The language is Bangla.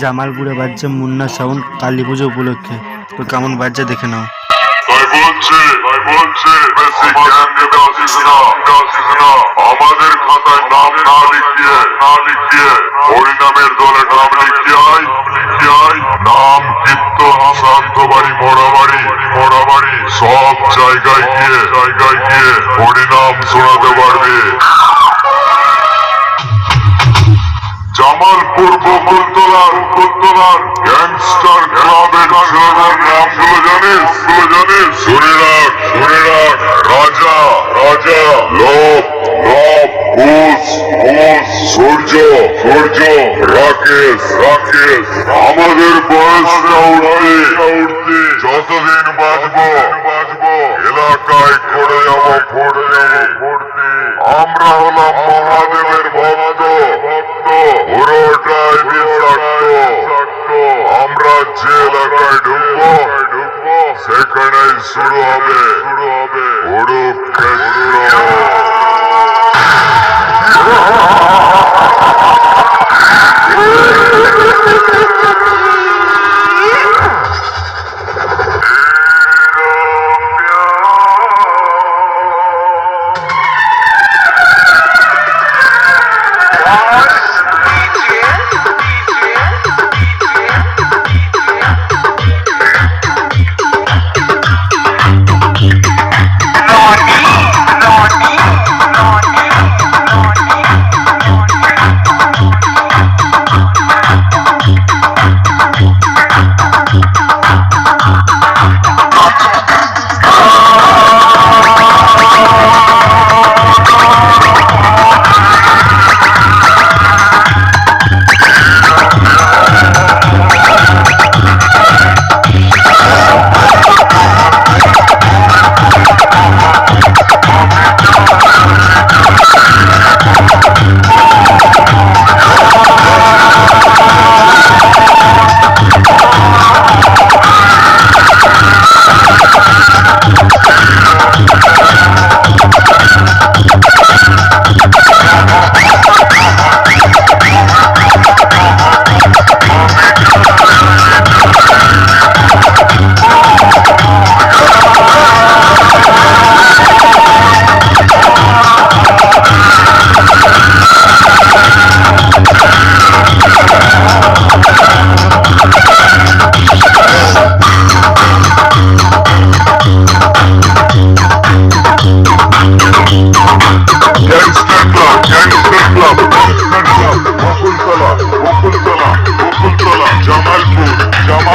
জামালপুরে বাজছে মুন্না সাউন্ড কালী পুজো উপলক্ষে। তো কেমন বাজছে দেখে নাও। সব জায়গায় গিয়ে জায়গায় গিয়ে হরিনাম শোনাতে পারবে। জামালপুর বকুলতলার বকুলতলার গ্যাংস্টার ক্লাবের জানিস জানিস রাজা রাজা লোক লোক ঘোষ ঘোষ, সূর্য সূর্য, রাকেশ রাকেশ। আমাদের বয়সটা উঠবে উঠতে যতদিন বাঁচবো সেখানেই শুরু হবে। শুরু হবে। উড়ুক